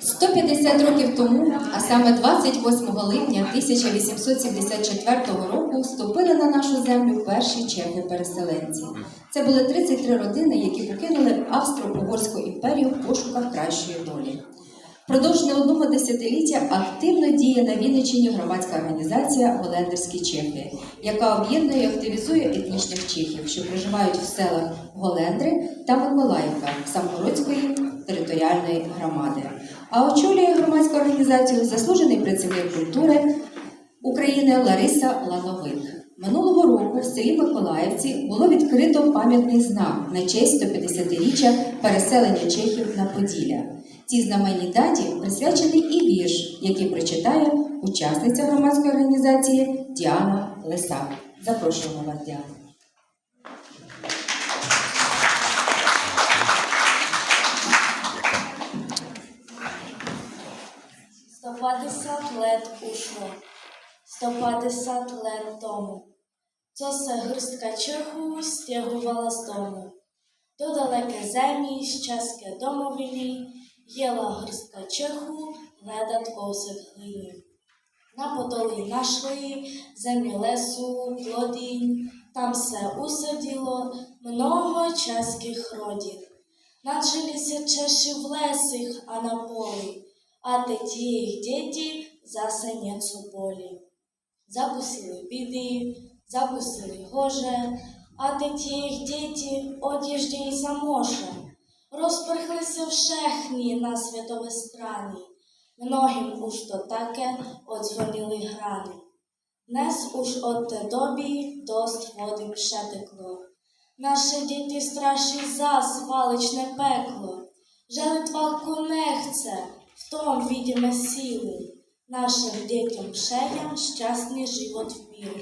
150 років тому, а саме 28 липня 1874 року, вступили на нашу землю перші чехи-переселенці. Це були 33 родини, які покинули Австро-Угорську імперію в пошуках кращої долі. Продовж не одного десятиліття активно діє на Вінниччині громадська організація Голендерські Чехи, яка об'єднує і активізує етнічних чехів, що проживають в селах Голендри та Миколаївка Самгородської територіальної громади. А очолює громадську організацію заслужений працівник культури України Лариса Лановик. Минулого року в селі Миколаївці було відкрито пам'ятний знак на честь 150-річчя переселення чехів на Поділля. Цій знаменній даті присвячений і вірш, який прочитає учасниця громадської організації Діана Лисак. Запрошуємо вас, Діана. Сто п'ятдесят лет ушло, сто п'ятдесят лет тому, hrstka Čechů stěhovala z domu. Do daleké zemí z české domoviny jela hrstka Čechů hledat kousek hliny. Na Podolí našli země lesů, plodin, tam se usadilo mnoho českých rodin. Nadžili se Češi v lesích a na poli, teď jejich děti zase něco bolí. Zakusili bidy, zakusili hoře, a teď jejich děti odjíždějí za mořem. Rozprchli se všechny na světové strany. Mnohým už to také odzvonili hrany. Dnes už od té doby dost vody přeteklo. Naše děti straší zas válečné peklo. Želit válku nechce, v tom vidíme sílu. Našim dětem přejem šťastný život v míru.